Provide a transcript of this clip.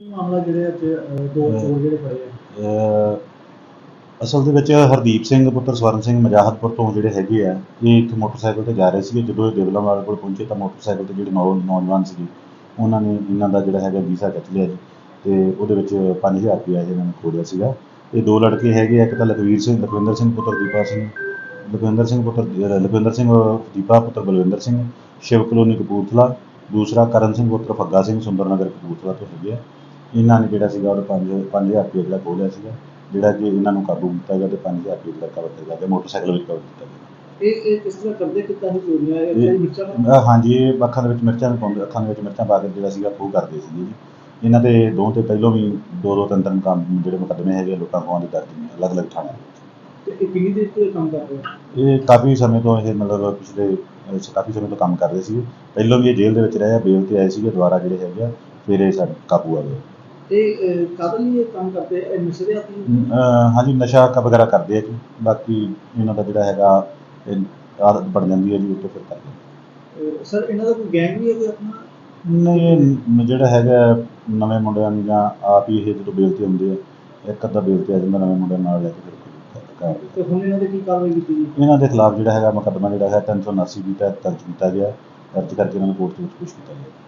ਕੀ ਮਾਮਲਾ ਜਿਹੜੇ ਅੱਜ ਅਹ, ਦੋ ਅਹ, ਚੋਰ ਜਿਹੜੇ ਫੜੇ ਆ? ਅਹ ਅਸਲ ਦੇ ਵਿੱਚ ਹਰਦੀਪ ਸਿੰਘ ਪੁੱਤਰ ਸਵਰਨ ਸਿੰਘ ਮਜਾਹਤਪੁਰ ਤੋਂ ਜਿਹੜੇ ਹੈਗੇ ਆ ਇਹ ਇੱਕ ਮੋਟਰਸਾਈਕਲ ਤੇ ਜਾ ਰਹੇ ਸੀਗੇ। ਜਦੋਂ ਇਹ ਦੇਵਲਾ ਵਾਲੇ ਕੋਲ ਪਹੁੰਚੇ ਤਾਂ ਮੋਟਰਸਾਈਕਲ ਤੇ ਜਿਹੜੇ ਨੌਜਵਾਨ ਸੀਗੇ ਉਹਨਾਂ ਨੇ ਇਹਨਾਂ ਦਾ ਜਿਹੜਾ ਹੈਗਾ ਵੀਜ਼ਾ ਖਿੱਚ ਲਿਆ ਜੀ ਤੇ ਉਹਦੇ ਵਿੱਚ 5000 ਰੁਪਇਆ ਇਹਨਾਂ ਨੇ ਖੋਲਿਆ ਸੀਗਾ। ਇਹ ਦੋ ਲੜਕੇ ਹੈਗੇ ਆ ਇੱਕ ਤਾਂ ਲਖਵੀਰ ਸਿੰਘ ਲਖਵਿੰਦਰ ਸਿੰਘ ਪੁੱਤਰ ਦੀਪਾ ਸਿੰਘ ਲਖਵਿੰਦਰ ਸਿੰਘ ਪੁੱਤਰ ਲਖਵਿੰਦਰ ਸਿੰਘ ਦੀਪਾ ਪੁੱਤਰ ਬਲਵਿੰਦਰ ਸਿੰਘ ਸ਼ਿਵ ਕਲੋਨੀ ਕਪੂਰਥਲਾ ਦੂਸਰਾ ਕਰਨ ਸਿੰਘ ਪੁੱਤਰ ਫੱਗਾ ਸਿੰਘ ਸੁੰਦਰਨਗਰ ਕਪੂਰਥਲਾ ਤੋਂ ਹੈਗੇ ਆ। ਇਹਨਾਂ ਨੇ ਜਿਹੜਾ ਸੀਗਾ ਉਹ 5 5000 ਰੁਪਏ ਜਿਹੜਾ ਖੋਲਿਆ ਸੀਗਾ ਜਿਹੜਾ ਕਿ ਇਹਨਾਂ ਨੂੰ ਕਾਬੂ ਕੀਤਾ ਗਿਆ ਤੇ 5000 ਰੁਪਏ ਜਿਹੜਾ ਕਵਰ ਕੀਤਾ ਗਿਆ ਮੋਟਰਸਾਈਕਲ ਵਿੱਚ ਕਵਰ ਕੀਤਾ ਗਿਆ। ਇਹ ਇਹ ਕਿਸ ਤਰ੍ਹਾਂ ਕਰਦੇ ਕਿੱਦਾਂ ਦੀ ਚੋਰੀਆਂ ਇਹ ਮਿਰਚਾਂ ਅਹ ਹਾਂਜੀ ਇਹ ਅੱਖਾਂ ਦੇ ਵਿੱਚ ਮਿਰਚਾਂ ਵੀ ਪਾਉਂਦੇ ਅੱਖਾਂ ਦੇ ਵਿੱਚ ਮਿਰਚਾਂ ਪਾ ਕੇ ਜਿਹੜਾ ਸੀਗਾ ਖੋਹ ਕਰਦੇ ਸੀਗੇ ਜੀ। ਇਹਨਾਂ ਦੇ ਦੋ ਤੇ ਪਹਿਲੋਂ ਵੀ ਦੋ ਦੋ ਤਿੰਨ ਤਿੰਨ ਕੰਮ ਜਿਹੜੇ ਮੁਕੱਦਮੇ ਹੈਗੇ ਲੁੱਟਾਂ ਖੋਹਾਂ ਦੇ ਦਰਜ ਨੇ ਅਲੱਗ-ਅਲੱਗ ਥਾਣਿਆਂ ਵਿੱਚ ਤੇ ਇਹ ਕਿੰਨੀ ਦੇਰ ਤੋਂ ਇਹ ਕੰਮ ਕਰ ਰਹੇ ਇਹ ਕਾਫੀ ਸਮੇਂ ਤੋਂ ਇਹ ਮਤਲਬ ਪਿਛਲੇ ਅਹ ਕਾਫੀ ਸਮੇਂ ਤੋਂ ਕੰਮ ਕਰ ਰਹੇ ਸੀ ਪਹਿਲਾਂ ਵੀ ਇਹ ਜੇਲ੍ਹ ਦੇ ਵਿੱਚ ਰਹੇ ਆ ਬੇਲ ਤੇ ਆਏ ਸੀਗੇ ਦੁਬਾਰਾ ਜਿਹੜੇ ਹੈਗੇ ਆ ਫਿਰ ਇਹ ਸਾਡੇ ਕਾਬੂ ਆ ਗਏ। ਇਹ ਕੰਮ ਕਰਦੇ? ਆ ਇਹ ਨਸ਼ੇ ਦੇ ਆਦੀ ਅਹ ਹਾਂਜੀ ਨਸ਼ਾ ਕ ਵਗੈਰਾ ਕਰਦੇ ਆ ਜੀ। ਬਾਕੀ ਇਹਨਾਂ ਦਾ ਜਿਹੜਾ ਹੈਗਾ ਇਹ ਆਦਤ ਬਣ ਜਾਂਦੀ ਹੈ ਜੀ ਉਹ ਤੋਂ ਫਿਰ ਕਰਦੇ ਆ। ਸਰ ਇਹਨਾਂ ਦਾ ਕੋਈ ਗੈਂਗ ਵੀ ਹੈ ਕੋਈ ਆਪਣਾ? ਨਹੀਂ ਇਹ ਨ- ਜਿਹੜਾ ਹੈਗਾ ਨਵੇਂ ਮੁੰਡਿਆਂ ਨੂੰ ਜਾਂ ਆਪ ਹੀ ਇਹ ਜਦੋਂ ਬੇਲ ਤੇ ਹੁੰਦੇ ਆ ਇੱਕ ਅੱਧਾ ਬੇਲ ਤੇ ਆ ਜਾਂਦਾ ਨਵੇਂ ਮੁੰਡਿਆਂ ਨਾਲ ਲੈ ਕੇ ਫਿਰ ਕਰ ਦਿੰਦੇ। ਤੇ ਹੁਣ ਇਹਨਾਂ ਦੇ ਕੀ ਕਾਰਵਾਈ ਕੀਤੀ ਜੀ ਇਹਨਾਂ ਦੇ ਖਿਲਾਫ ਜਿਹੜਾ ਹੈਗਾ ਮੁਕੱਦਮਾ ਜਿਹੜਾ ਹੈ 379 ਦੀ ਤਹਿਤ ਦਰਜ ਕੀਤਾ ਗਿਆ। ਦਰਜ ਕਰਕੇ ਇਹਨਾਂ ਨੂੰ ਕੋਰਟ ਦੇ ਵਿੱਚ ਪੇਸ਼ ਕੀਤਾ ਗਿਆ।